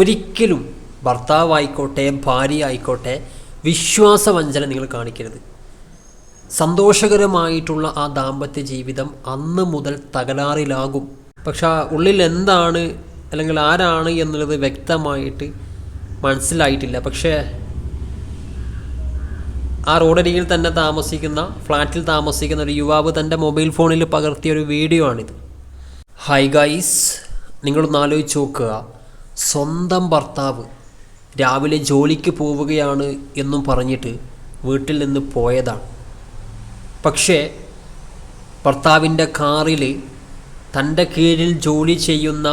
ഒരിക്കലും ഭർത്താവായിക്കോട്ടെ ഭാര്യ ആയിക്കോട്ടെ വിശ്വാസവഞ്ചന നിങ്ങൾ കാണിക്കരുത്. സന്തോഷകരമായിട്ടുള്ള ആ ദാമ്പത്യ ജീവിതം അന്ന് മുതൽ തകരാറിലാകും. പക്ഷെ ഉള്ളിൽ എന്താണ് അല്ലെങ്കിൽ ആരാണ് എന്നുള്ളത് വ്യക്തമായിട്ട് മനസ്സിലായിട്ടില്ല. പക്ഷേ ആ റോഡരികിൽ തന്നെ താമസിക്കുന്ന ഫ്ലാറ്റിൽ താമസിക്കുന്ന ഒരു യുവാവ് തന്റെ മൊബൈൽ ഫോണിൽ പകർത്തിയ ഒരു വീഡിയോ ആണിത്. ഹൈ ഗൈസ് നിങ്ങളൊന്ന് ആലോചിച്ച് നോക്കുക. സ്വന്തം ഭർത്താവ് രാവിലെ ജോലിക്ക് പോവുകയാണ് എന്നും പറഞ്ഞിട്ട് വീട്ടിൽ നിന്ന് പോയതാണ്. പക്ഷേ ഭർത്താവിന്റെ കാറിൽ തന്റെ കീഴിൽ ജോലി ചെയ്യുന്ന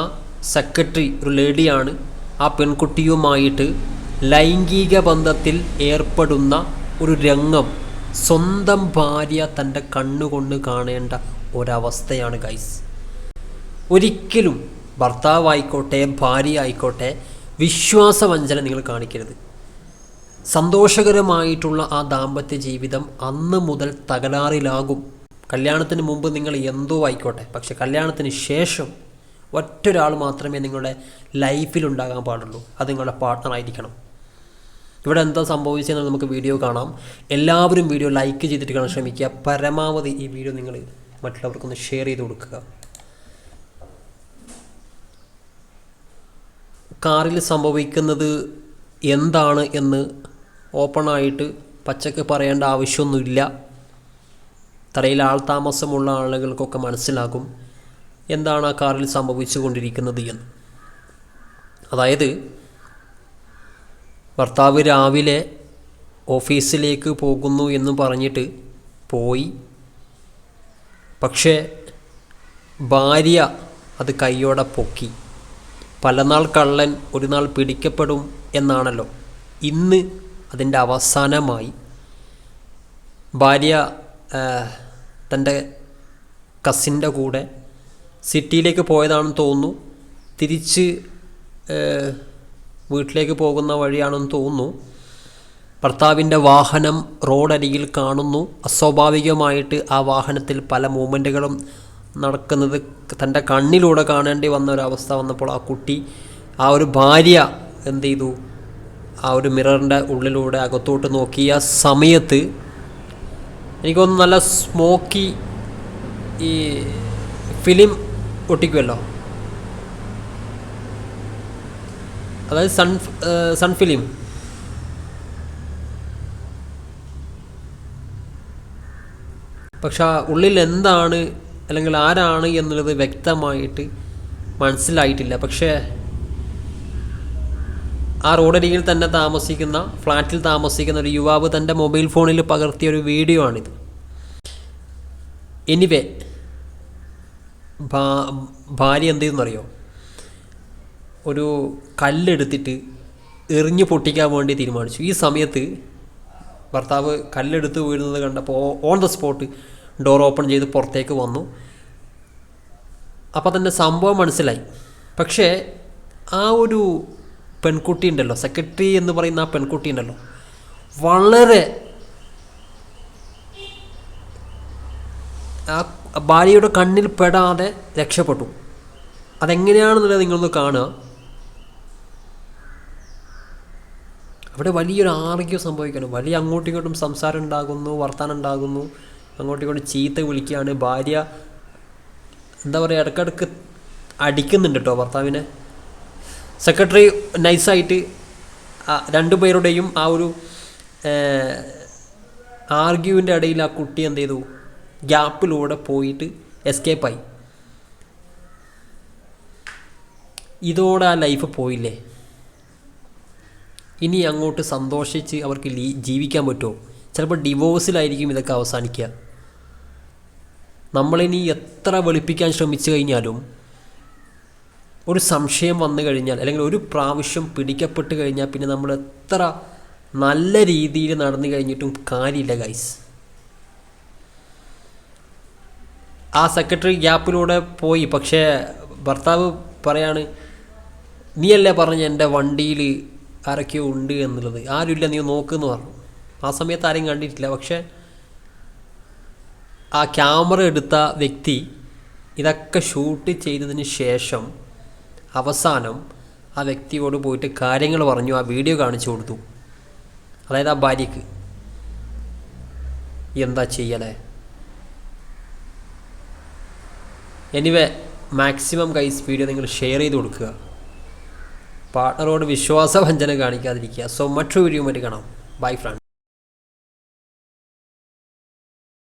സെക്രട്ടറി ഒരു ലേഡിയാണ്. ആ പെൺകുട്ടിയുമായിട്ട് ലൈംഗിക ബന്ധത്തിൽ ഏർപ്പെടുന്ന ഒരു രംഗം സ്വന്തം ഭാര്യ തന്റെ കണ്ണുകൊണ്ട് കാണേണ്ട ഒരവസ്ഥയാണ് ഗൈസ്. ഒരിക്കലും ഭർത്താവായിക്കോട്ടെ ഭാര്യ ആയിക്കോട്ടെ വിശ്വാസവഞ്ചന നിങ്ങൾ കാണിക്കരുത്. സന്തോഷകരമായിട്ടുള്ള ആ ദാമ്പത്യ ജീവിതം അന്ന് മുതൽ തകരാറിലാകും. കല്യാണത്തിന് മുമ്പ് നിങ്ങൾ എന്തോ ആയിക്കോട്ടെ പക്ഷെ കല്യാണത്തിന് ശേഷം ഒറ്റൊരാൾ മാത്രമേ നിങ്ങളുടെ ലൈഫിലുണ്ടാകാൻ പാടുള്ളൂ. അത് നിങ്ങളുടെ പാർട്ട്ണർ ആയിരിക്കണം. ഇവിടെ എന്താ സംഭവിച്ചതെന്ന് നമുക്ക് വീഡിയോ കാണാം. എല്ലാവരും വീഡിയോ ലൈക്ക് ചെയ്തിട്ട് കാണാൻ ശ്രമിക്കുക. പരമാവധി ഈ വീഡിയോ നിങ്ങൾ മറ്റുള്ളവർക്കൊന്ന് ഷെയർ ചെയ്ത് കൊടുക്കുക. കാറിൽ സംഭവിക്കുന്നത് എന്താണ് എന്ന് ഓപ്പണായിട്ട് പച്ചക്ക് പറയേണ്ട ആവശ്യമൊന്നുമില്ല. തറയിൽ ആൾതാമസമുള്ള ആളുകൾക്കൊക്കെ മനസ്സിലാകും എന്താണ് ആ കാറിൽ സംഭവിച്ചു കൊണ്ടിരിക്കുന്നത് എന്ന്. അതായത് ഭർത്താവ് രാവിലെ ഓഫീസിലേക്ക് പോകുന്നു എന്ന് പറഞ്ഞിട്ട് പോയി. പക്ഷേ ഭാര്യ അത് കൈയോടെ പൊക്കി. പലനാൾ കള്ളൻ ഒരു നാൾ പിടിക്കപ്പെടും എന്നാണല്ലോ. ഇന്ന് അതിന്റെ അവസാനമായി ഭാര്യ തന്റെ കസിന്റെ കൂടെ സിറ്റിയിലേക്ക് പോയതാണെന്ന് തോന്നുന്നു. തിരിച്ച് വീട്ടിലേക്ക് പോകുന്ന വഴിയാണെന്ന് തോന്നുന്നു. ഭർത്താവിന്റെ വാഹനം റോഡരികിൽ കാണുന്നു. അസ്വാഭാവികമായിട്ട് ആ വാഹനത്തിൽ പല മൂവ്മെന്റുകളും നടക്കുന്നത് തന്റെ കണ്ണിലൂടെ കാണേണ്ടി വന്ന ഒരവസ്ഥ വന്നപ്പോൾ ആ കുട്ടി ആ ഒരു ഭാര്യ എന്ത് ചെയ്തു? ആ ഒരു മിററിന്റെ ഉള്ളിലൂടെ അകത്തോട്ട് നോക്കിയ സമയത്ത് എനിക്കൊന്ന് നല്ല സ്മോക്കി ഈ ഫിലിം ഒട്ടിക്കുമല്ലോ. അതായത് സൺ സൺ ഫിലിം. പക്ഷെ ഉള്ളിൽ എന്താണ് അല്ലെങ്കിൽ ആരാണ് എന്നുള്ളത് വ്യക്തമായിട്ട് മനസ്സിലായിട്ടില്ല. പക്ഷേ ആ റോഡരികിൽ തന്നെ താമസിക്കുന്ന ഫ്ലാറ്റിൽ താമസിക്കുന്ന ഒരു യുവാവ് തന്റെ മൊബൈൽ ഫോണിൽ പകർത്തിയ ഒരു വീഡിയോ ആണിത് എനിവേ ഭാര്യ എന്ത് ചെയ്യുന്നറിയോ ഒരു കല്ലെടുത്തിട്ട് എറിഞ്ഞു പൊട്ടിക്കാൻ വേണ്ടി തീരുമാനിച്ചു. ഈ സമയത്ത് ഭർത്താവ് കല്ലെടുത്ത് വീഴുന്നത് കണ്ടപ്പോൾ on the spot door open ചെയ്ത് പുറത്തേക്ക് വന്നു. അപ്പോൾ തന്നെ സംഭവം മനസ്സിലായി. പക്ഷേ ആ ഒരു പെൺകുട്ടി ഉണ്ടല്ലോ സെക്രട്ടറി എന്ന് പറയുന്ന ആ പെൺകുട്ടി ഉണ്ടല്ലോ വളരെ ആ ഭാര്യയുടെ കണ്ണിൽ പെടാതെ രക്ഷപ്പെട്ടു. അതെങ്ങനെയാണെന്നുള്ളത് നിങ്ങളൊന്ന് കാണുക. അവിടെ വലിയൊരു ആർഗ്യം സംഭവിക്കണം. വലിയ അങ്ങോട്ടും ഇങ്ങോട്ടും സംസാരം ഉണ്ടാകുന്നു വർത്താനം ഉണ്ടാകുന്നു. അങ്ങോട്ടും ഇങ്ങോട്ടും ചീത്ത വിളിക്കുകയാണ്. ഭാര്യ എന്താ പറയുക ഇടക്കിടക്ക് അടിക്കുന്നുണ്ട് കേട്ടോ ഭർത്താവിനെ. സെക്രട്ടറി നൈസായിട്ട് രണ്ടു പേരുടെയും ആ ഒരു ആർഗ്യുവിന്റെ ഇടയിൽ ആ കുട്ടി എന്ത് ചെയ്തു? ഗ്യാപ്പിലൂടെ പോയിട്ട് എസ്കേപ്പായി ഇതോടെ ആ ലൈഫ് പോയില്ലേ? ഇനി അങ്ങോട്ട് സന്തോഷിച്ച് അവർക്ക് ജീവിക്കാൻ പറ്റുമോ? ചിലപ്പോൾ ഡിവോഴ്സിലായിരിക്കും ഇതൊക്കെ അവസാനിക്കുക. നമ്മളിനി എത്ര വെളുപ്പിക്കാൻ ശ്രമിച്ചു കഴിഞ്ഞാലും ഒരു സംശയം വന്നു കഴിഞ്ഞാൽ അല്ലെങ്കിൽ ഒരു പ്രാവശ്യം പിടിക്കപ്പെട്ട് കഴിഞ്ഞാൽ പിന്നെ നമ്മൾ എത്ര നല്ല രീതിയിൽ നടന്നു കഴിഞ്ഞിട്ടും കാര്യമില്ല ഗൈസ് ആ സെക്രട്ടറി ഗ്യാപ്പിലൂടെ പോയി. പക്ഷേ ഭർത്താവ് പറയാണ് നീയല്ലേ പറഞ്ഞ എന്റെ വണ്ടിയിൽ ആരൊക്കെയോ ഉണ്ട് എന്നുള്ളത്? ആരുമില്ല നീ നോക്കുമെന്ന് പറഞ്ഞു. ആ സമയത്ത് ആരെയും കണ്ടിട്ടില്ല. പക്ഷേ ആ ക്യാമറ എടുത്ത വ്യക്തി ഇതൊക്കെ ഷൂട്ട് ചെയ്തതിന് ശേഷം അവസാനം ആ വ്യക്തിയോട് പോയിട്ട് കാര്യങ്ങൾ പറഞ്ഞു ആ വീഡിയോ കാണിച്ചു കൊടുത്തു. അതായത് ആ ഭാര്യക്ക് എന്താ ചെയ്യലേ? എനിവേ മാക്സിമം കൈസ് വീഡിയോ നിങ്ങൾ ഷെയർ ചെയ്ത് കൊടുക്കുക. പാർട്ട്ണറോട് വിശ്വാസവഞ്ചന കാണിക്കാതിരിക്കുക. സോ മറ്റൊരു വീഡിയോ മറ്റു കാണാം. Bye friends